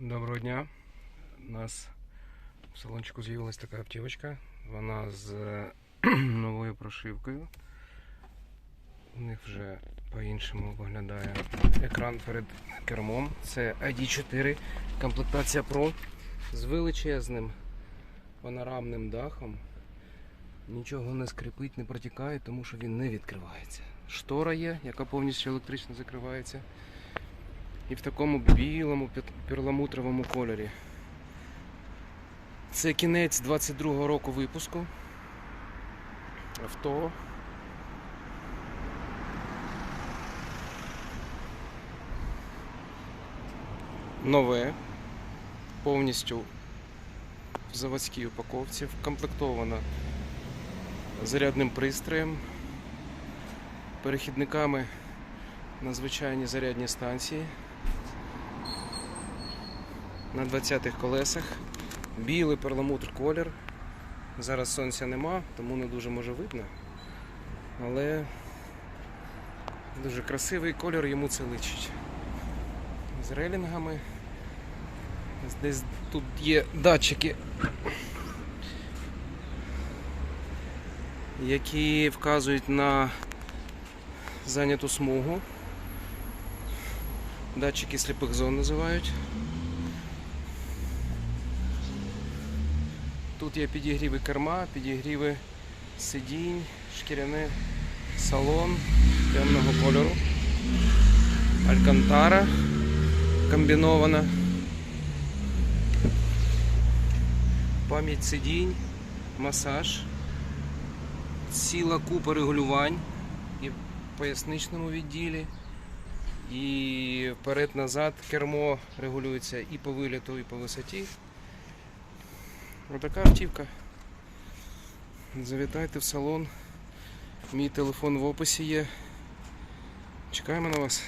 Доброго дня. У нас в салончику з'явилась така автівочка. Вона з новою прошивкою. У них вже по-іншому виглядає екран перед кермом. Це ID4 комплектація Pro з величезним панорамним дахом. Нічого не скрипить, не протікає, тому що він не відкривається. Штора є, яка повністю електрично закривається. І в такому білому перламутровому кольорі. Це кінець 22-го року випуску. Авто. Нове. Повністю в заводській упаковці, вкомплектовано зарядним пристроєм, перехідниками на звичайні зарядні станції на 20-х колесах. Білий перламутр колір. Зараз сонця нема, тому не дуже може видно. Але дуже красивий колір йому це личить. З релінгами. Десь тут є датчики, які вказують на зайняту смугу. Датчики сліпих зон називають. Тут є підігріви керма, підігріви сидінь, шкіряний салон темного кольору. Алькантара комбінована. Пам'ять сидінь, масаж, ціла купа регулювань і в поясничному відділі. І вперед-назад кермо регулюється і по виліту, і по висоті. Отака автівка. Завітайте в салон. Мій телефон в описі є. Чекаємо на вас.